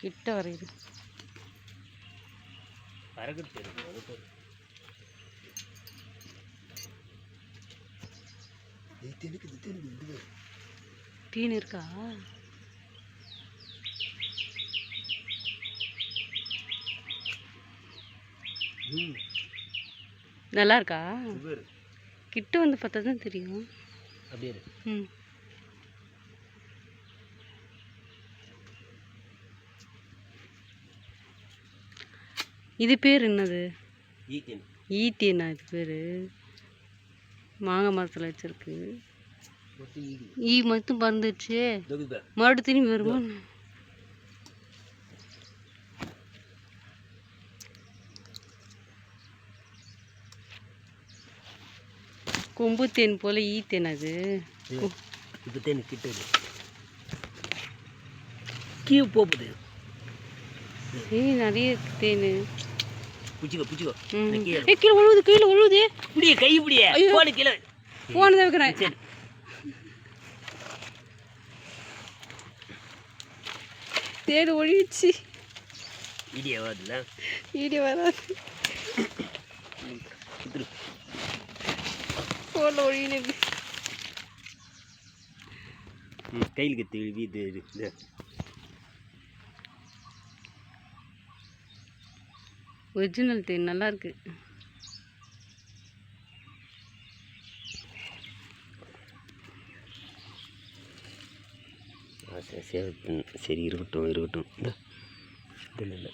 கிட்ட வரையுது. தீனு இருக்கா ம் நல்லா இருக்கா. கிட்ட வந்து பார்த்தா தான் தெரியும் அப்படியே. ம் இது பேர் என்னது? ஈத்தேன். ஈத்தேனா இது பேர்? மாங்காய் மரத்தில் வச்சிருக்கு. ஈ. மட்டும் பறந்துச்சு தொகுப்பா. மறுபடியும் திரும்பி வருமா? கொம்பு தேன் போல ஈ தேன் அது இப்போ தேன் கிட்ட இரு. கீழே போகுது. ஏய் நிறைய தேன். பிடிச்சிக்கோ பிடிச்சிக்கோ கீழே கீழே விழுவுது கீழே விழுவுது இப்படியே கை இப்படியே. போன கீழே. போனதை வைக்கிறேன் சரி. தேன் ஒழிச்சு. இடியா வருதுல வீடியோ வராது. ஃபோனில் ஒழின்னு ம் கையில் கத்தி வீது ஒரிஜினல் தேன் நல்லாயிருக்கு சரி இருக்கட்டும் இருக்கட்டும். இல்லை.